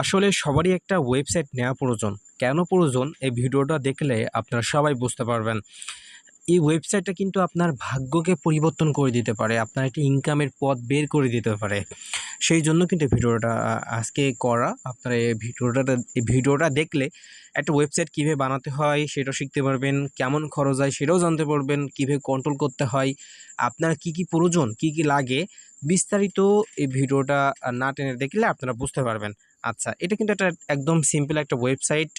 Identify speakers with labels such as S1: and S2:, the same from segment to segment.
S1: আসলে সবারই একটা ওয়েবসাইট নেওয়া প্রয়োজন। কেন প্রয়োজন? এই ভিডিওটা দেখলে আপনারা সবাই বুঝতে পারবেন। এই ওয়েবসাইটটা কিন্তু আপনার ভাগ্যকে পরিবর্তন করে দিতে পারে, আপনার একটি ইনকামের পথ বের করে দিতে পারে। সেই জন্য কিন্তু ভিডিওটা আজকে করা। আপনারা এই ভিডিওটা এই ভিডিওটা দেখলে একটা ওয়েবসাইট কীভাবে বানাতে হয় সেটাও শিখতে পারবেন, কেমন খরচ হয় সেটাও জানতে পারবেন, কীভাবে কন্ট্রোল করতে হয়, আপনার কি কি প্রয়োজন, কি কি লাগে, বিস্তারিত এই ভিডিওটা না টেনে দেখলে আপনারা বুঝতে পারবেন। আচ্ছা এটা কিন্তু একটা একদম সিম্পল একটা ওয়েবসাইট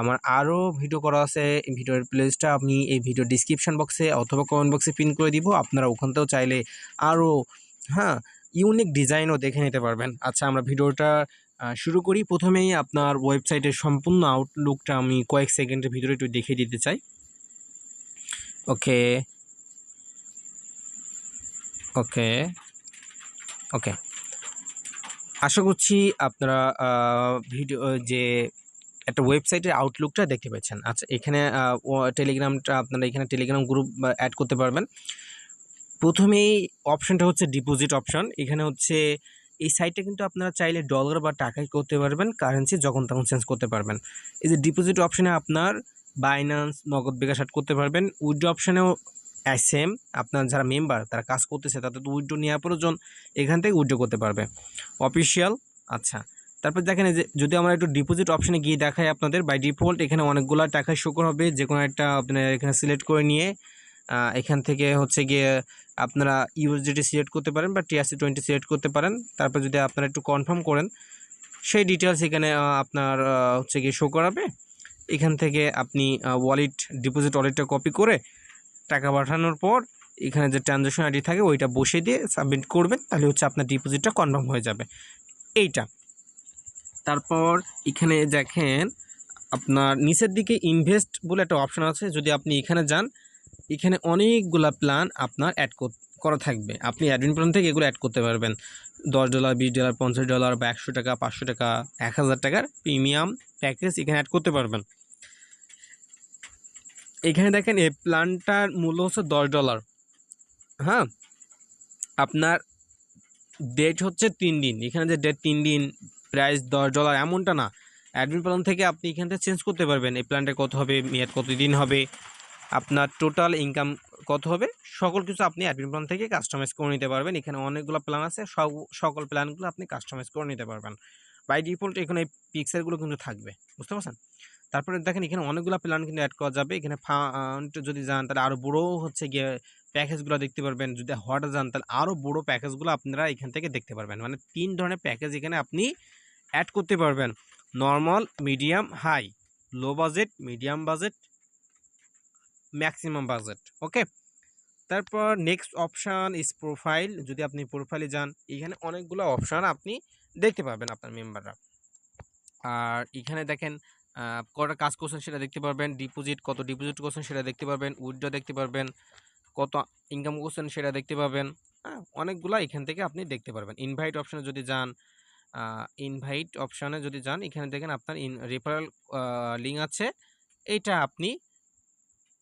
S1: আমার আরও ভিডিও করা আছে ভিডিওর প্লেলিস্টটা আমি এই ভিডিও ডিসক্রিপশন বক্সে অথবা কমেন্ট বক্সে পিন করে দিব, আপনারা ওখান থেকেও চাইলে আরও হ্যাঁ ইউনিক ডিজাইনও দেখে নিতে পারবেন। আচ্ছা আমরা ভিডিওটা শুরু করি। প্রথমেই আপনার ওয়েবসাইটের সম্পূর্ণ আউটলুকটা আমি কয়েক সেকেন্ডের ভিতরে একটু দেখিয়ে দিতে চাই। ওকে। ওকে। ওকে। আশা করছি আপনারা ভিডিও যে একটা ওয়েবসাইটের আউটলুকটা দেখতে পাচ্ছেন আচ্ছা এখানে টেলিগ্রামটা আপনারা এখানে টেলিগ্রাম গ্রুপ অ্যাড করতে পারবেন। প্রথমেই অপশনটা হচ্ছে ডিপোজিট অপশন এখানে হচ্ছে এই সাইটটা কিন্তু আপনারা চাইলে ডলার বা টাকায় করতে পারবেন কারেন্সি যখন তখন চেঞ্জ করতে পারবেন। এই যে ডিপোজিট অপশনে আপনার বাইন্যান্স নগদ বিকাশ add করতে পারবেন। উইথড্র অপশনেও সেম আপনার যারা মেম্বার তারা কাজ করতেছে, তাদের তো উইথড্র নেওয়া প্রয়োজন, এখান থেকে উইথড্র করতে পারবে। অফিসিয়াল আচ্ছা। তারপর দেখেন যে, যদি আমরা একটু ডিপোজিট অপশনে গিয়ে দেখাই আপনাদের বাই ডিফল্ট এখানে অনেকগুলো টাকা শো হবে যে কোনো একটা আপনার এখানে সিলেক্ট করে নিয়ে এখান থেকে হচ্ছে গিয়ে আপনারা ইউএসডিটি সিলেক্ট করতে পারেন বা টিআরসি টোয়েন্টি সিলেক্ট করতে পারেন। তারপর যদি আপনারা একটু কনফার্ম করেন, সেই ডিটেলস এখানে আপনার হচ্ছে গিয়ে শো করাবে। এখান থেকে আপনি ওয়ালেট ডিপোজিট ওয়ালেটটা কপি করে টাকা পাঠানোর পর এখানে যে ট্রানজ্যাকশন আইডি থাকে ওইটা বসে দিয়ে সাবমিট করবেন, তাহলে হচ্ছে আপনার ডিপোজিটটা কনফার্ম হয়ে যাবে। এইটা। তারপর এখানে দেখেন, আপনার নিচের দিকে ইনভেস্ট বলে একটা অপশান আছে। যদি আপনি এখানে যান এখানে অনেকগুলা প্ল্যান আপনার অ্যাড করা থাকবে। আপনি অ্যাডমিন প্ল্যান থেকে এগুলো অ্যাড করতে পারবেন। দশ ডলার বিশ ডলার পঞ্চাশ ডলার বা একশো টাকা, পাঁচশো টাকা, এক হাজার টাকার প্রিমিয়াম প্যাকেজ এখানে অ্যাড করতে পারবেন। এখানে দেখেন, এই প্ল্যানটার মূল্য হচ্ছে দশ ডলার হ্যাঁ? আপনার ডেট হচ্ছে তিন দিন। এখানে যে ডেট তিন দিন প্রাইস দশ ডলার এমনটা না। অ্যাডমিন প্ল্যান থেকে আপনি এখান থেকে চেঞ্জ করতে পারবেন। এই প্ল্যানটা কত হবে, মেয়াদ কত দিন হবে? আপনার টোটাল ইনকাম কত হবে? সকল কিছু আপনি অ্যাডমিন প্ল্যান থেকে কাস্টমাইজ করে নিতে পারবেন। এখানে অনেকগুলো প্ল্যান আছে। সকল প্ল্যানগুলো আপনি কাস্টমাইজ করে নিতে পারবেন। বাই ডিফল্ট এখানে এই পিকচারগুলো কিন্তু থাকবে। বুঝতে পারছেন? তারপরে দেখেন এখানে অনেকগুলো প্ল্যান কিন্তু অ্যাড করা যাবে। এখানে ফান্ড যদি যান, তাহলে আরও বড়ো হচ্ছে গিয়ে প্যাকেজগুলো দেখতে পারবেন। যদি হট যান, তাহলে আরও বড়ো প্যাকেজগুলো আপনারা এখান থেকে দেখতে পারবেন। মানে তিন ধরনের প্যাকেজ এখানে আপনি অ্যাড করতে পারবেন। Normal medium high low budget medium budget maximum budget okay তারপর নেক্সট অপশান ইজ প্রোফাইল যদি আপনি প্রোফাইলে যান, এখানে অনেকগুলো অপশান আপনি দেখতে পাবেন আপনার মেম্বাররা আর এখানে দেখেন কটা কাজ করছেন সেটা দেখতে পারবেন ডিপোজিট কত ডিপোজিট করছেন সেটা দেখতে পারবেন উইথড্র দেখতে পারবেন, কত ইনকাম করছেন সেটা দেখতে পাবেন হ্যাঁ অনেকগুলা এখান থেকে আপনি দেখতে পারবেন। ইনভাইট অপশানে যদি যান ইনভাইট অপশানে যদি যান, এখানে দেখেন আপনার ইন রেফারেল লিঙ্ক আছে এটা আপনি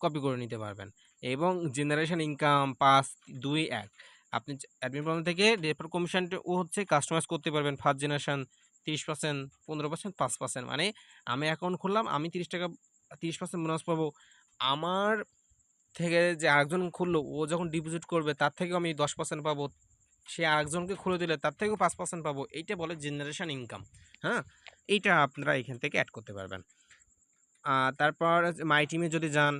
S1: কপি করে নিতে পারবেন। এবং জেনারেশন ইনকাম পাঁচ, দুই, এক। আপনি অ্যাডমিন প্রবলেম থেকে রেফার কমিশনও হচ্ছে কাস্টমাইজ করতে পারবেন। ফার্স্ট জেনারেশন তিরিশ পার্সেন্ট পনেরো পার্সেন্ট পাঁচ পার্সেন্ট মানে আমি অ্যাকাউন্ট খুললাম, আমি তিরিশ টাকা, তিরিশ পার্সেন্ট বোনাস পাবো। আমার থেকে যে আরেকজন খুললো, ও যখন ডিপোজিট করবে, তার থেকেও আমি দশ পার্সেন্ট পাবো। সে আরেকজনকে খুলে দিলে, তার থেকেও পাঁচ পার্সেন্ট পাবো। এইটা বলে জেনারেশন ইনকাম হ্যাঁ? এইটা আপনারা এখান থেকে অ্যাড করতে পারবেন। তারপর মাই টিমে যদি যান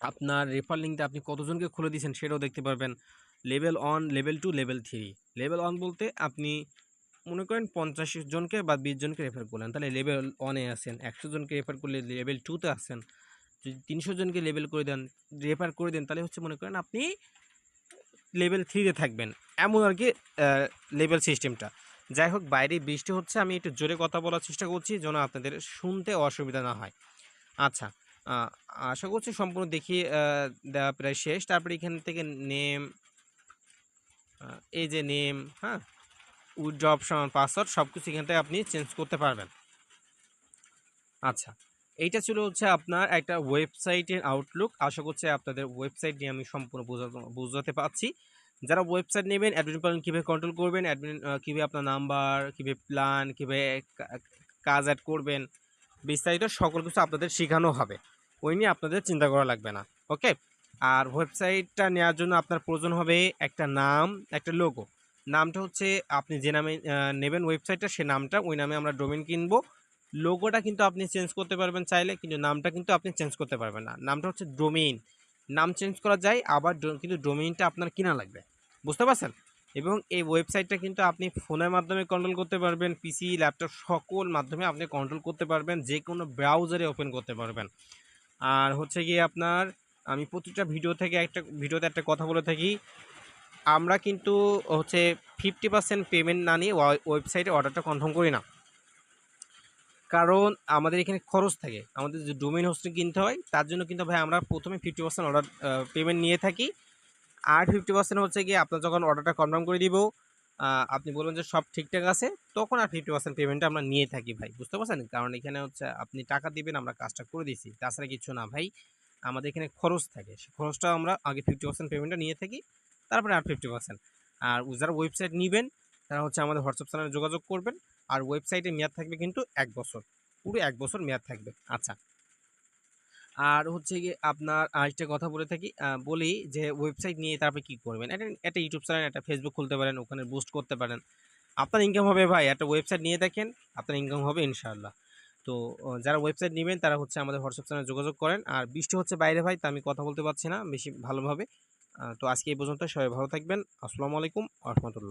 S1: আপনার রেফার লিঙ্কটা আপনি কতজনকে খুলে দিয়েছেন সেটাও দেখতে পারবেন। Level one level two level three level one বলতে আপনি মনে করেন পঞ্চাশ জনকে বা বিশ জনকে রেফার করলেন। তাহলে লেভেল ওয়ানে আসেন একশো জনকে রেফার করলে লেভেল টুতে আসেন যদি তিনশো জনকে লেভেল করে দেন রেফার করে দেন, তাহলে হচ্ছে মনে করেন আপনি লেভেল থ্রিতে থাকবেন। এমন আর কি লেভেল সিস্টেমটা যাই হোক, বাইরে বৃষ্টি হচ্ছে, আমি একটু জোরে কথা বলার চেষ্টা করছি যেন আপনাদের শুনতে অসুবিধা না হয়। আচ্ছা আশা করছি সম্পূর্ণ দেখিয়ে দেওয়া প্রায় শেষ। তারপরে এখান থেকে নেম এই যে নেম হ্যাঁ? উইথড্র অপশন পাসওয়ার্ড সব কিছু এখান থেকে আপনি চেঞ্জ করতে পারবেন। আচ্ছা এইটা ছিল হচ্ছে আপনার একটা ওয়েবসাইটের আউটলুক আশা করছি আপনাদের ওয়েবসাইট নিয়ে আমি সম্পূর্ণ বোঝাতে পারছি। যারা ওয়েবসাইট নেবেন অ্যাডমিন প্ল্যান কীভাবে কন্ট্রোল করবেন অ্যাডমিন কীভাবে আপনার নাম্বার কীভাবে প্ল্যান কীভাবে কাজ অ্যাড করবেন বিস্তারিত সকল কিছু আপনাদের শেখানো হবে। ওই নিয়ে আপনাদের চিন্তা করা লাগবে না, ওকে? আর ওয়েবসাইটটা নেওয়ার জন্য আপনার প্রয়োজন হবে একটা নাম, একটা লোগো নামটা হচ্ছে, আপনি যে নামে নেবেন ওয়েবসাইটটা সে নামটা, ওই নামে আমরা ডোমেন কিনবো। লোগোটা কিন্তু আপনি চেঞ্জ করতে পারবেন চাইলে, কিন্তু নামটা কিন্তু আপনি চেঞ্জ করতে পারবেন না। নামটা হচ্ছে ডোমেইন নাম চেঞ্জ করা যায়, আবার কিন্তু ডোমেইনটা আপনার কিনা লাগবে। বুঝতে পারছেন? এবং এই ওয়েবসাইটটা কিন্তু আপনি ফোনের মাধ্যমে কন্ট্রোল করতে পারবেন পিসি ল্যাপটপ সকল মাধ্যমে আপনি কন্ট্রোল করতে পারবেন যে কোনো ব্রাউজারে ওপেন করতে পারবেন। আর হচ্ছে গিয়ে আপনার, আমি প্রতিটা ভিডিও থেকে একটা ভিডিওতে একটা কথা বলে থাকি, আমরা কিন্তু হচ্ছে ফিফটি পার্সেন্ট পেমেন্ট না নিয়ে ওয়েবসাইটে অর্ডারটা কনফার্ম করি না। কারণ আমাদের এখানে খরচ থাকে, আমাদের যে ডোমেন হোস্টিং কিনতে হয়, তার জন্য কিন্তু ভাই আমরা প্রথমে ফিফটি পার্সেন্ট অর্ডার পেমেন্ট নিয়ে থাকি আর ফিফটি পার্সেন্ট হচ্ছে গিয়ে আপনার যখন অর্ডারটা কনফার্ম করে দিব আপনি বলবেন যে সব ঠিকঠাক আছে, তখন আর ফিফটি পার্সেন্ট পেমেন্টটা আমরা নিয়ে থাকি ভাই, বুঝতে পারছেন? কারণ এখানে হচ্ছে আপনি টাকা দিবেন, আমরা কাজটা করে দিছি তাছাড়া কিছু না ভাই, আমাদের এখানে খরচ থাকে সেই খরচটা আমরা আগে ফিফটি পার্সেন্ট পেমেন্টটা নিয়ে থাকি, তারপরে আর ফিফটি পার্সেন্ট, আর যারা ওয়েবসাইট নেবেন, তারা হচ্ছে আমাদের হোয়াটসঅ্যাপ চ্যানেলে যোগাযোগ করবেন, আর ওয়েবসাইটে মেয়াদ থাকবে কিন্তু এক বছর, পুরো এক বছর মেয়াদ থাকবে আচ্ছা আর হচ্ছে গিয়ে আপনার আরেকটা কথা বলে থাকি বলি যে ওয়েবসাইট নিয়ে তারপরে কী করবেন? একটা একটা ইউটিউব চ্যানেল একটা ফেসবুক খুলতে পারেন, ওখানে বুস্ট করতে পারেন। আপনার ইনকাম হবে ভাই, একটা ওয়েবসাইট নিয়ে দেখেন, আপনার ইনকাম হবে ইনশাআল্লাহ। তো যারা ওয়েবসাইট নেবেন, তারা হচ্ছে আমাদের হোয়াটসঅ্যাপ চ্যানেলে যোগাযোগ করেন। আর বৃষ্টি হচ্ছে বাইরে ভাই, তা আমি কথা বলতে পারছি না, বেশি ভালোভাবে। তো আজকে এই পর্যন্ত সবাই ভালো থাকবেন। আসসালামু আলাইকুম রহমতুল্লাহ।